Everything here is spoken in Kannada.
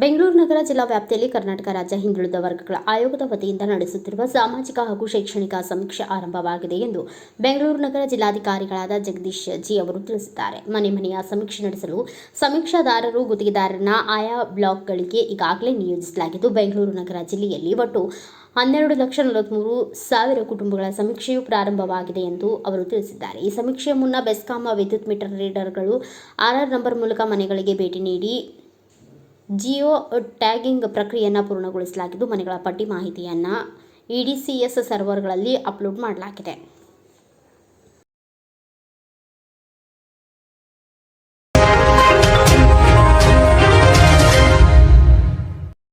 ಬೆಂಗಳೂರು ನಗರ ಜಿಲ್ಲಾ ವ್ಯಾಪ್ತಿಯಲ್ಲಿ ಕರ್ನಾಟಕ ರಾಜ್ಯ ಹಿಂದುಳಿದ ವರ್ಗಗಳ ಆಯೋಗದ ವತಿಯಿಂದ ನಡೆಸುತ್ತಿರುವ ಸಾಮಾಜಿಕ ಹಾಗೂ ಶೈಕ್ಷಣಿಕ ಸಮೀಕ್ಷೆ ಆರಂಭವಾಗಿದೆ ಎಂದು ಬೆಂಗಳೂರು ನಗರ ಜಿಲ್ಲಾಧಿಕಾರಿಗಳಾದ ಜಗದೀಶ್ ಜಿ ಅವರು ತಿಳಿಸಿದ್ದಾರೆ. ಮನೆ ಮನೆಯ ಸಮೀಕ್ಷೆ ನಡೆಸಲು ಸಮೀಕ್ಷಾದಾರರು, ಗುತ್ತಿಗೆದಾರರನ್ನ ಆಯಾ ಬ್ಲಾಕ್ಗಳಿಗೆ ಈಗಾಗಲೇ ನಿಯೋಜಿಸಲಾಗಿದ್ದು, ಬೆಂಗಳೂರು ನಗರ ಜಿಲ್ಲೆಯಲ್ಲಿ ಒಟ್ಟು ಹನ್ನೆರಡು ಲಕ್ಷ ನಲವತ್ಮೂರು ಸಾವಿರ ಕುಟುಂಬಗಳ ಸಮೀಕ್ಷೆಯು ಪ್ರಾರಂಭವಾಗಿದೆ ಎಂದು ಅವರು ತಿಳಿಸಿದ್ದಾರೆ. ಈ ಸಮೀಕ್ಷೆಯ ಮುನ್ನ ಬೆಸ್ಕಾಂ ವಿದ್ಯುತ್ ಮೀಟರ್ ರೀಡರ್ಗಳು ಆರ್ಆರ್ ನಂಬರ್ ಮೂಲಕ ಮನೆಗಳಿಗೆ ಭೇಟಿ ನೀಡಿ ಜಿಯೋ ಟ್ಯಾಗಿಂಗ್ ಪ್ರಕ್ರಿಯೆಯನ್ನು ಪೂರ್ಣಗೊಳಿಸಲಾಗಿದ್ದು ಮನೆಗಳ ಪಟ್ಟಿ ಮಾಹಿತಿಯನ್ನು ಇ ಡಿ ಸಿ ಎಸ್ ಸರ್ವರ್ಗಳಲ್ಲಿ ಅಪ್ಲೋಡ್ ಮಾಡಲಾಗಿದೆ.